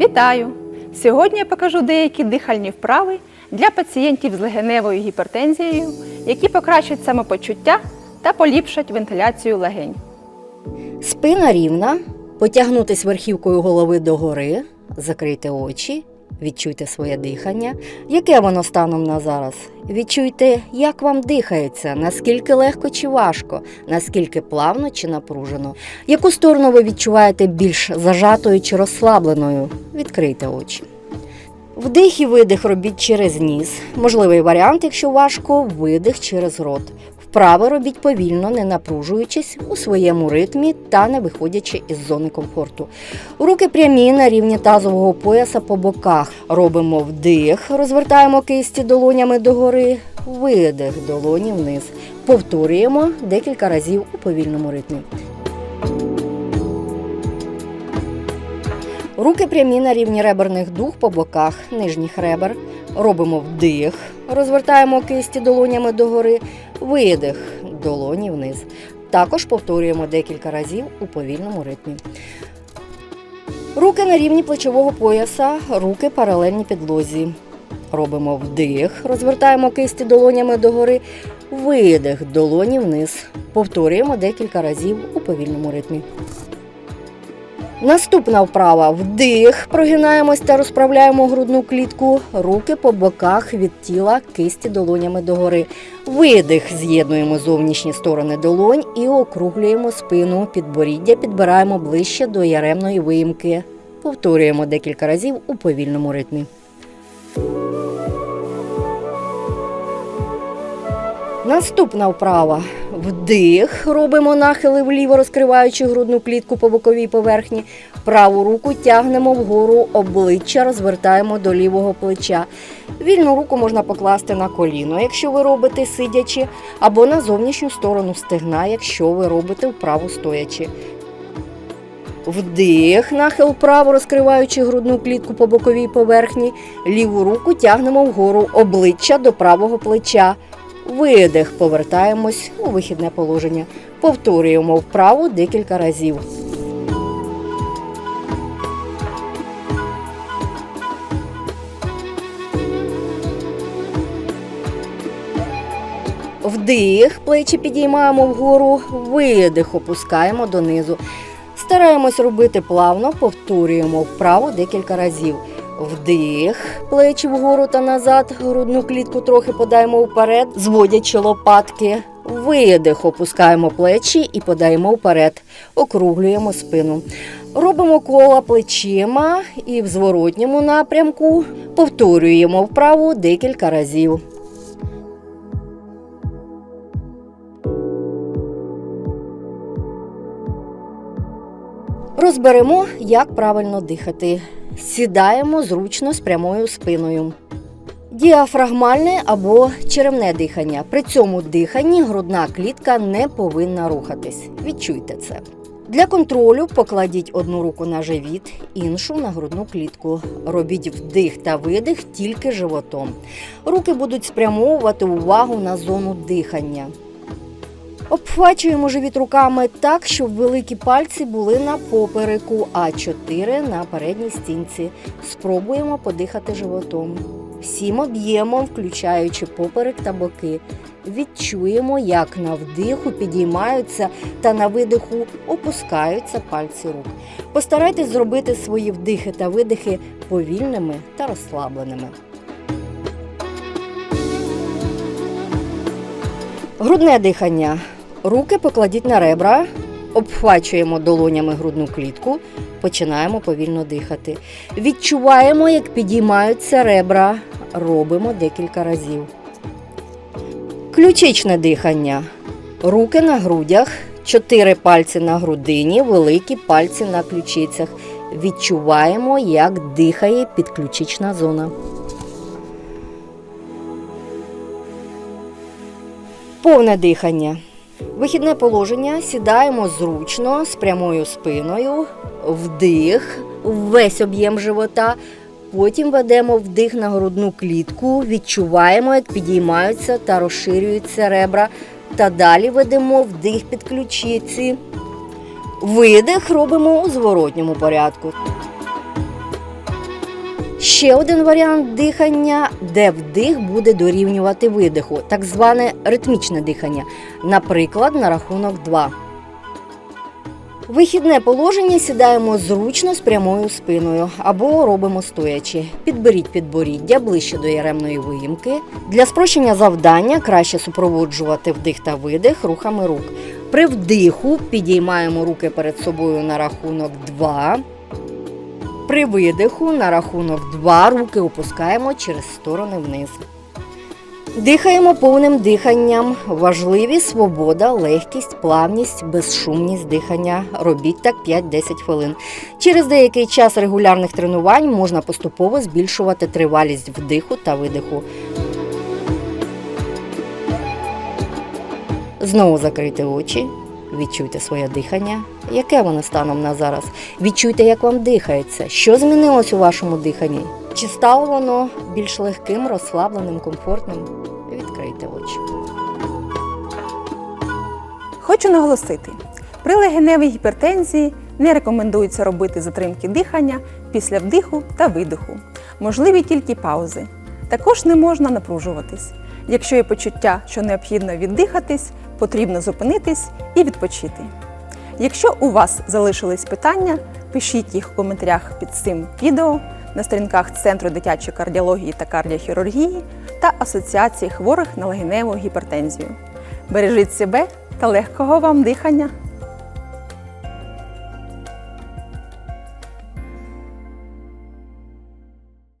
Вітаю! Сьогодні я покажу деякі дихальні вправи для пацієнтів з легеневою гіпертензією, які покращать самопочуття та поліпшать вентиляцію легень. Спина рівна, потягнутись верхівкою голови догори, закрити очі, відчуйте своє дихання. Яке воно станом на зараз? Відчуйте, як вам дихається, наскільки легко чи важко, наскільки плавно чи напружено. Яку сторону ви відчуваєте більш зажатою чи розслабленою? Відкрийте очі. Вдих і видих робіть через ніс. Можливий варіант, якщо важко, видих через рот. Вправи робіть повільно, не напружуючись у своєму ритмі та не виходячи із зони комфорту. Руки прямі на рівні тазового пояса по боках. Робимо вдих, розвертаємо кисті долонями догори, видих долоні вниз. Повторюємо декілька разів у повільному ритмі. Руки прямі на рівні реберних дух по боках нижніх ребер. Робимо вдих, розвертаємо кисті долонями догори, видих, долоні вниз. Також повторюємо декілька разів у повільному ритмі. Руки на рівні плечового пояса, руки паралельні підлозі. Робимо вдих, розвертаємо кисті долонями догори, видих, долоні вниз. Повторюємо декілька разів у повільному ритмі. Наступна вправа вдих. Прогинаємось та розправляємо грудну клітку. Руки по боках від тіла, кисті долонями догори. Видих. З'єднуємо зовнішні сторони долонь і округлюємо спину. Підборіддя підбираємо ближче до яремної виїмки. Повторюємо декілька разів у повільному ритмі. Наступна вправа. Вдих. Робимо нахили вліво, розкриваючи грудну клітку по боковій поверхні. Праву руку тягнемо вгору, обличчя розвертаємо до лівого плеча. Вільну руку можна покласти на коліно, якщо ви робите сидячи, або на зовнішню сторону стегна, якщо ви робите вправу стоячи. Вдих, нахил вправо, розкриваючи грудну клітку по боковій поверхні. Ліву руку тягнемо вгору, обличчя до правого плеча. Видих, повертаємось у вихідне положення. Повторюємо вправу декілька разів. Вдих, плечі підіймаємо вгору, видих, опускаємо донизу. Стараємось робити плавно, повторюємо вправо декілька разів. Вдих, плечі вгору та назад, грудну клітку трохи подаємо вперед, зводячи лопатки. Видих, опускаємо плечі і подаємо вперед, округлюємо спину. Робимо кола плечима і в зворотньому напрямку повторюємо вправу декілька разів. Розберемо, як правильно дихати. Сідаємо зручно з прямою спиною. Діафрагмальне або черевне дихання. При цьому диханні грудна клітка не повинна рухатись. Відчуйте це. Для контролю покладіть одну руку на живіт, іншу на грудну клітку. Робіть вдих та видих тільки животом. Руки будуть спрямовувати увагу на зону дихання. Обхвачуємо живіт руками так, щоб великі пальці були на попереку, а чотири на передній стінці. Спробуємо подихати животом. Всім об'ємом, включаючи поперек та боки. Відчуємо, як на вдиху підіймаються та на видиху опускаються пальці рук. Постарайтесь зробити свої вдихи та видихи повільними та розслабленими. Грудне дихання. Руки покладіть на ребра, обхвачуємо долонями грудну клітку, починаємо повільно дихати. Відчуваємо, як підіймаються ребра, робимо декілька разів. Ключичне дихання. Руки на грудях, чотири пальці на грудині, великі пальці на ключицях. Відчуваємо, як дихає підключична зона. Повне дихання. Вихідне положення. Сідаємо зручно з прямою спиною, вдих, весь об'єм живота. Потім ведемо вдих на грудну клітку, відчуваємо, як підіймаються та розширюються ребра. Та далі ведемо вдих під ключиці. Видих робимо у зворотньому порядку. Ще один варіант дихання, де вдих буде дорівнювати видиху, так зване ритмічне дихання. Наприклад, на рахунок 2. Вихідне положення сідаємо зручно з прямою спиною або робимо стоячи. Підберіть підборіддя ближче до яремної виїмки. Для спрощення завдання краще супроводжувати вдих та видих рухами рук. При вдиху підіймаємо руки перед собою на рахунок 2. При видиху на рахунок 2 руки опускаємо через сторони вниз. Дихаємо повним диханням. Важливі свобода, легкість, плавність, безшумність дихання. Робіть так 5-10 хвилин. Через деякий час регулярних тренувань можна поступово збільшувати тривалість вдиху та видиху. Знову закрийте очі, відчуйте своє дихання. Яке воно станом на зараз? Відчуйте, як вам дихається, що змінилось у вашому диханні. Чи стало воно більш легким, розслабленим, комфортним? Відкрийте очі. Хочу наголосити: при легеневій гіпертензії не рекомендується робити затримки дихання після вдиху та видиху. Можливі тільки паузи. Також не можна напружуватись. Якщо є почуття, що необхідно віддихатись, потрібно зупинитись і відпочити. Якщо у вас залишились питання, пишіть їх у коментарях під цим відео на сторінках Центру дитячої кардіології та кардіохірургії та Асоціації хворих на легеневу гіпертензію. Бережіть себе та легкого вам дихання!